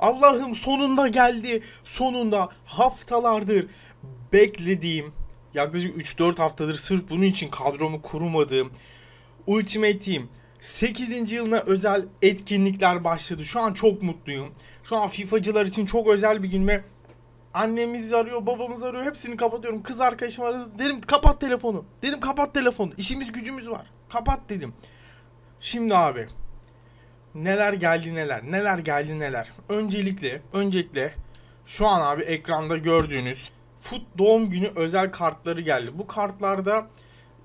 Allah'ım sonunda geldi. Sonunda haftalardır beklediğim yaklaşık 3-4 haftadır sırf bunun için kadromu kurmadığım Ultimate Team 8. yılına özel etkinlikler başladı. Şu an çok mutluyum. Şu an FIFA'cılar için çok özel bir gün ve annemiz arıyor, babamız arıyor. Hepsini kapatıyorum. Kız arkadaşım aradı. Dedim kapat telefonu. Dedim kapat telefonu. İşimiz gücümüz var. Kapat dedim. Şimdi abi neler geldi neler. Neler geldi neler. Öncelikle öncelikle şu an abi ekranda gördüğünüz Foot doğum günü özel kartları geldi. Bu kartlarda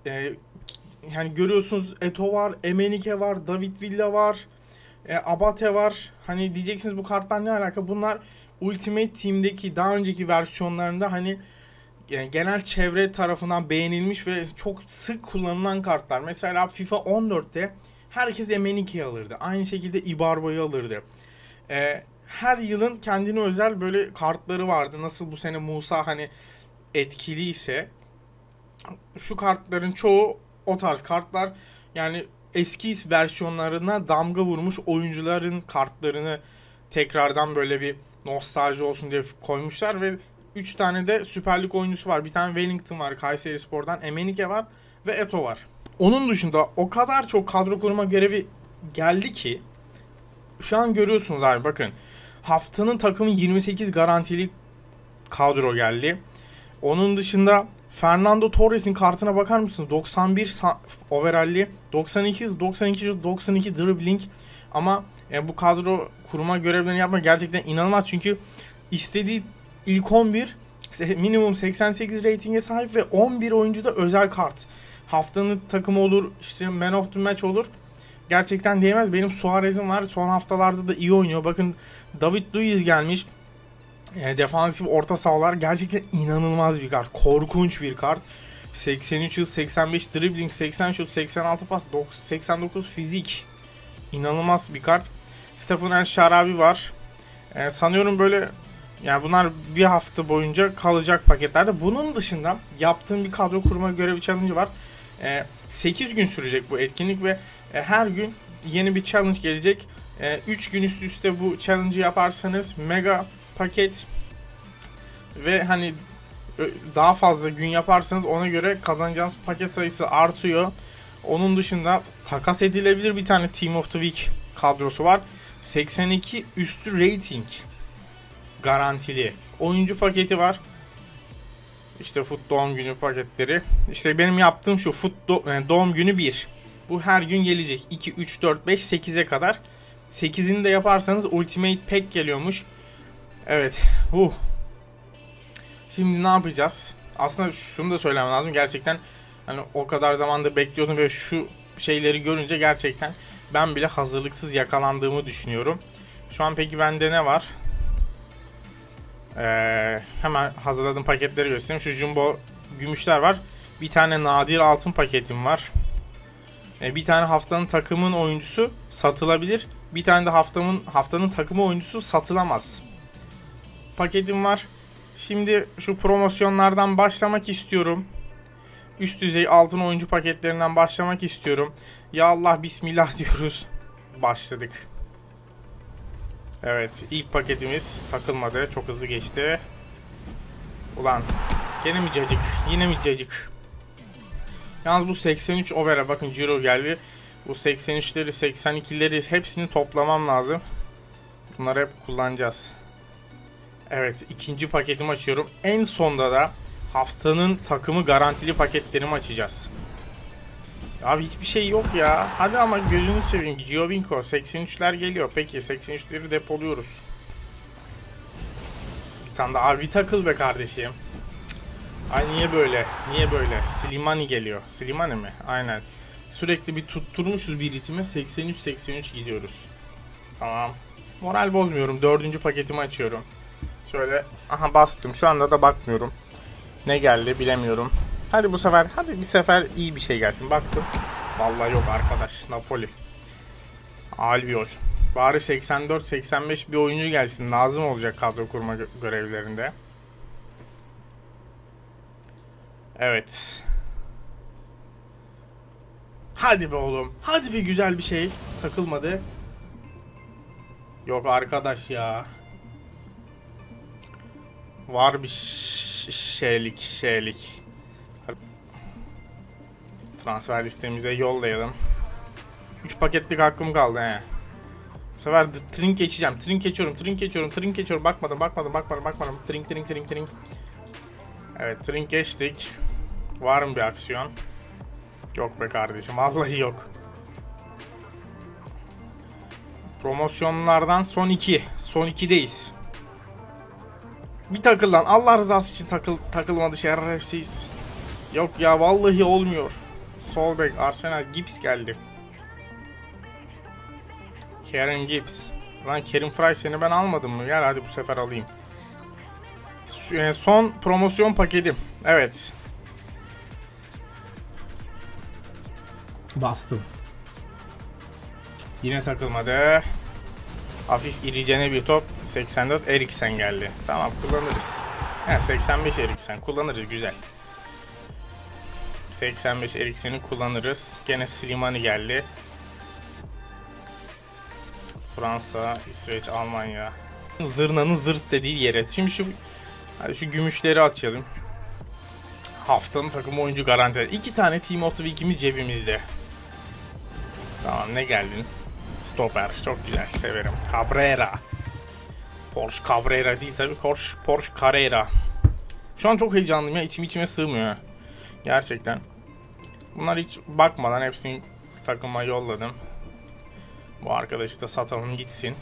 e, yani görüyorsunuz Eto var, Emenike var, David Villa var, e, Abate var. Hani diyeceksiniz bu kartlar ne alaka? Bunlar Ultimate Team'deki daha önceki versiyonlarında hani yani genel çevre tarafından beğenilmiş ve çok sık kullanılan kartlar. Mesela FIFA 14'te herkes Emenike'yi alırdı. Aynı şekilde Ibarbo'yu alırdı. E, her yılın kendine özel böyle kartları vardı. Nasıl bu sene Musa hani etkili ise şu kartların çoğu o tarz kartlar yani eski versiyonlarına damga vurmuş oyuncuların kartlarını tekrardan böyle bir nostalji olsun diye koymuşlar ve 3 tane de Süper Lig oyuncusu var. Bir tane Wellington var Kayseri Spor'dan, Emenike var ve Eto var. Onun dışında o kadar çok kadro kurma görevi geldi ki şu an görüyorsunuz abi bakın. Haftanın takımı 28 garantili kadro geldi. Onun dışında Fernando Torres'in kartına bakar mısınız? 91 overall'li, 92 92 92 dribbling ama e, bu kadro kurma görevlerini yapma gerçekten inanılmaz çünkü istediği ilk 11 minimum 88 ratinge sahip ve 11 oyuncu da özel kart. Haftanın takımı olur, işte man of the match olur. Gerçekten diyemez. Benim Suarez'im var. Son haftalarda da iyi oynuyor. Bakın David Luiz gelmiş. E, defansif orta sahalar gerçekten inanılmaz bir kart. Korkunç bir kart. 83 yıl 85 dribbling 80 şut 86 pas 89 fizik. İnanılmaz bir kart. Stephen El Şarabi var. E, sanıyorum böyle yani bunlar bir hafta boyunca kalacak paketlerde. Bunun dışında yaptığım bir kadro kurma görevi challenge var. E, 8 gün sürecek bu etkinlik ve e, her gün yeni bir challenge gelecek. E, 3 gün üst üste bu challenge'ı yaparsanız mega paket ve hani daha fazla gün yaparsanız ona göre kazanacağınız paket sayısı artıyor. Onun dışında takas edilebilir bir tane Team of the Week kadrosu var. 82 üstü rating garantili. Oyuncu paketi var. İşte Foot doğum günü paketleri. İşte benim yaptığım şu Foot do- doğum günü 1. Bu her gün gelecek. 2, 3, 4, 5, 8'e kadar. 8'ini de yaparsanız Ultimate Pack geliyormuş. Evet. Uh. Şimdi ne yapacağız? Aslında şunu da söylemem lazım. Gerçekten hani o kadar zamanda bekliyordum ve şu şeyleri görünce gerçekten ben bile hazırlıksız yakalandığımı düşünüyorum. Şu an peki bende ne var? Ee, hemen hazırladığım paketleri göstereyim. Şu jumbo gümüşler var. Bir tane nadir altın paketim var. Ee, bir tane haftanın takımın oyuncusu satılabilir. Bir tane de haftanın haftanın takımı oyuncusu satılamaz paketim var. Şimdi şu promosyonlardan başlamak istiyorum. Üst düzey altın oyuncu paketlerinden başlamak istiyorum. Ya Allah bismillah diyoruz. Başladık. Evet ilk paketimiz takılmadı. Çok hızlı geçti. Ulan gene mi cacık? Yine mi cacık? Yalnız bu 83 overa bakın Ciro geldi. Bu 83'leri 82'leri hepsini toplamam lazım. Bunları hep kullanacağız. Evet ikinci paketimi açıyorum. En sonda da haftanın takımı garantili paketlerimi açacağız. Abi hiçbir şey yok ya. Hadi ama gözünü seveyim. Giovinco 83'ler geliyor. Peki 83'leri depoluyoruz. Bir tane daha. Abi takıl be kardeşim. Ay niye böyle? Niye böyle? Slimani geliyor. Slimani mi? Aynen. Sürekli bir tutturmuşuz bir ritme. 83-83 gidiyoruz. Tamam. Moral bozmuyorum. Dördüncü paketimi açıyorum. Şöyle aha bastım. Şu anda da bakmıyorum. Ne geldi bilemiyorum. Hadi bu sefer hadi bir sefer iyi bir şey gelsin. Baktım. Vallahi yok arkadaş. Napoli. Albiol. Bari 84-85 bir oyuncu gelsin. Lazım olacak kadro kurma görevlerinde. Evet. Hadi be oğlum. Hadi bir güzel bir şey. Takılmadı. Yok arkadaş ya. Var bir şeylik şeylik. Transfer listemize yollayalım. 3 paketlik hakkım kaldı he. Bu sefer trink geçeceğim. Trink geçiyorum, trink geçiyorum, trink geçiyorum. Bakmadım, bakmadım, bakmadım, bakmadım. Trink, trink, trink, trink. Evet, trink geçtik. Var mı bir aksiyon? Yok be kardeşim, vallahi yok. Promosyonlardan son 2. Son 2'deyiz. Bir takıl lan. Allah rızası için takıl takılmadı şerefsiz. Yok ya vallahi olmuyor. Sol bek Arsenal Gibbs geldi. Karen Gibbs. Lan Kerim Fry seni ben almadım mı? Gel hadi bu sefer alayım. E, Son promosyon paketim. Evet. Bastım. Yine takılmadı. Hafif iricene bir top. 84 Eriksen geldi. Tamam kullanırız. He, 85 Eriksen kullanırız güzel. 85 Eriksen'i kullanırız. Gene Slimani geldi. Fransa, İsveç, Almanya. Zırnanın zırt dediği yere. Şimdi şu hadi şu gümüşleri açalım. Haftanın takım oyuncu garanti. İki tane Team of the Week'imiz cebimizde. Tamam ne geldin? Stoper. Çok güzel. Severim. Cabrera. Porsche Cabrera değil tabii. Porsche, Porsche Carrera. Şu an çok heyecanlıyım ya. İçim içime sığmıyor. Gerçekten. Bunlar hiç bakmadan hepsini takıma yolladım. Bu arkadaşı da satalım gitsin.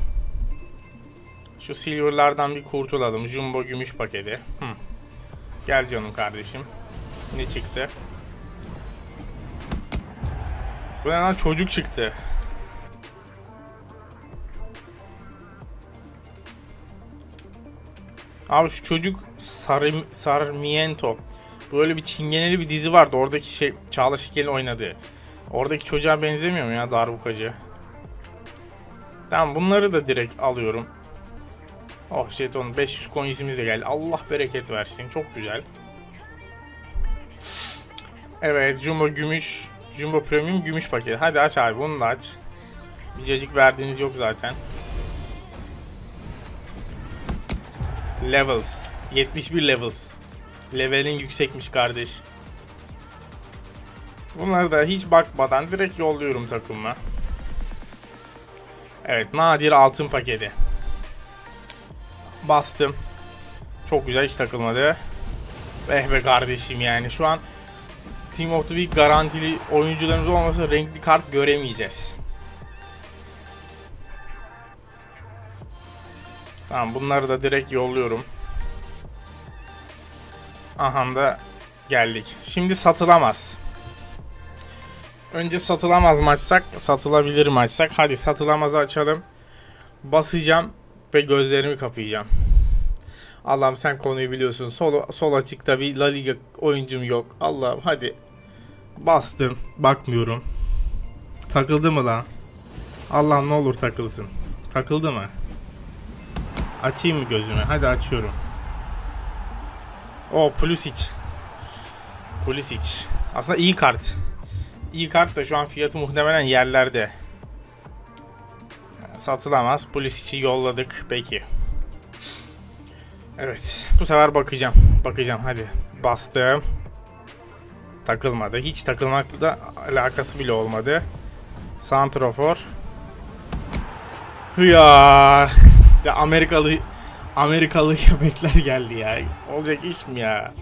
Şu silverlardan bir kurtulalım. Jumbo gümüş paketi. Hı. Gel canım kardeşim. Ne çıktı? Bu ne lan çocuk çıktı. Abi şu çocuk Sarmiento. Böyle bir çingeneli bir dizi vardı. Oradaki şey Çağla Şikel'in oynadığı. Oradaki çocuğa benzemiyor mu ya darbukacı? Tamam bunları da direkt alıyorum. Oh jeton 500 coinsimiz de geldi. Allah bereket versin. Çok güzel. Evet Jumbo gümüş. Jumbo premium gümüş paket. Hadi aç abi bunu da aç. Bir cacık verdiğiniz yok zaten. Levels. 71 levels. Levelin yüksekmiş kardeş. Bunları da hiç bakmadan direkt yolluyorum takıma. Evet nadir altın paketi. Bastım. Çok güzel hiç takılmadı. Eh be kardeşim yani şu an Team of the Week garantili oyuncularımız olmasa renkli kart göremeyeceğiz. Tamam bunları da direkt yolluyorum. Aha da geldik. Şimdi satılamaz. Önce satılamaz mı açsak, satılabilir mi açsak? Hadi satılamazı açalım. Basacağım ve gözlerimi kapayacağım. Allah'ım sen konuyu biliyorsun. Sol, sol açıkta bir La Liga oyuncum yok. Allah'ım hadi. Bastım. Bakmıyorum. Takıldı mı lan? Allah'ım ne olur takılsın. Takıldı mı? Açayım mı gözümü? Hadi açıyorum. O Pulisic. Pulisic. Aslında iyi kart. İyi kart da şu an fiyatı muhtemelen yerlerde. Satılamaz. Pulisic'i yolladık. Peki. Evet. Bu sefer bakacağım. Bakacağım. Hadi. Bastım. Takılmadı. Hiç takılmakla alakası bile olmadı. Santrofor. Hıya. De Amerikalı Amerikalı köpekler geldi ya. Olacak iş mi ya?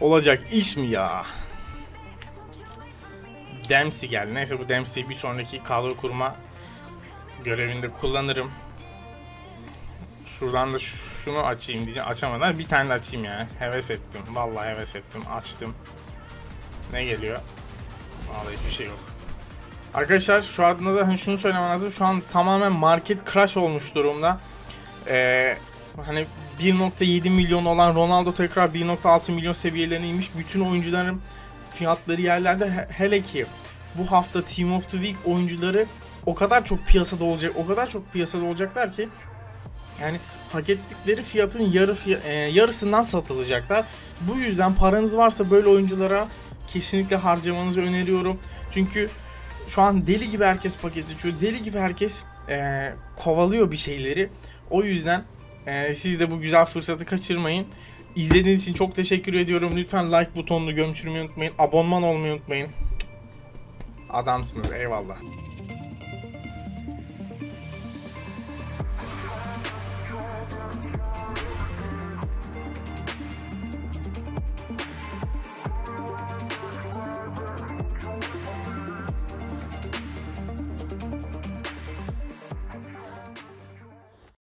Olacak iş mi ya? Dempsey geldi. Neyse bu Dempsey'i bir sonraki kadro kurma görevinde kullanırım. Şuradan da şunu açayım diyeceğim. Açamadan bir tane de açayım yani. Heves ettim. Vallahi heves ettim. Açtım. Ne geliyor? Vallahi hiçbir şey yok. Arkadaşlar şu anda da hani şunu söylemem lazım. Şu an tamamen market crash olmuş durumda. Ee, hani 1.7 milyon olan Ronaldo tekrar 1.6 milyon seviyelerine inmiş. Bütün oyuncuların fiyatları yerlerde. He- hele ki bu hafta Team of the Week oyuncuları o kadar çok piyasada olacak, o kadar çok piyasada olacaklar ki yani hak ettikleri fiyatın yarı fiy- e, yarısından satılacaklar. Bu yüzden paranız varsa böyle oyunculara kesinlikle harcamanızı öneriyorum. Çünkü şu an deli gibi herkes paket açıyor. Deli gibi herkes e, kovalıyor bir şeyleri. O yüzden Ee, siz de bu güzel fırsatı kaçırmayın. İzlediğiniz için çok teşekkür ediyorum. Lütfen like butonunu gömçürmeyi unutmayın. Abonman olmayı unutmayın. Adamsınız eyvallah.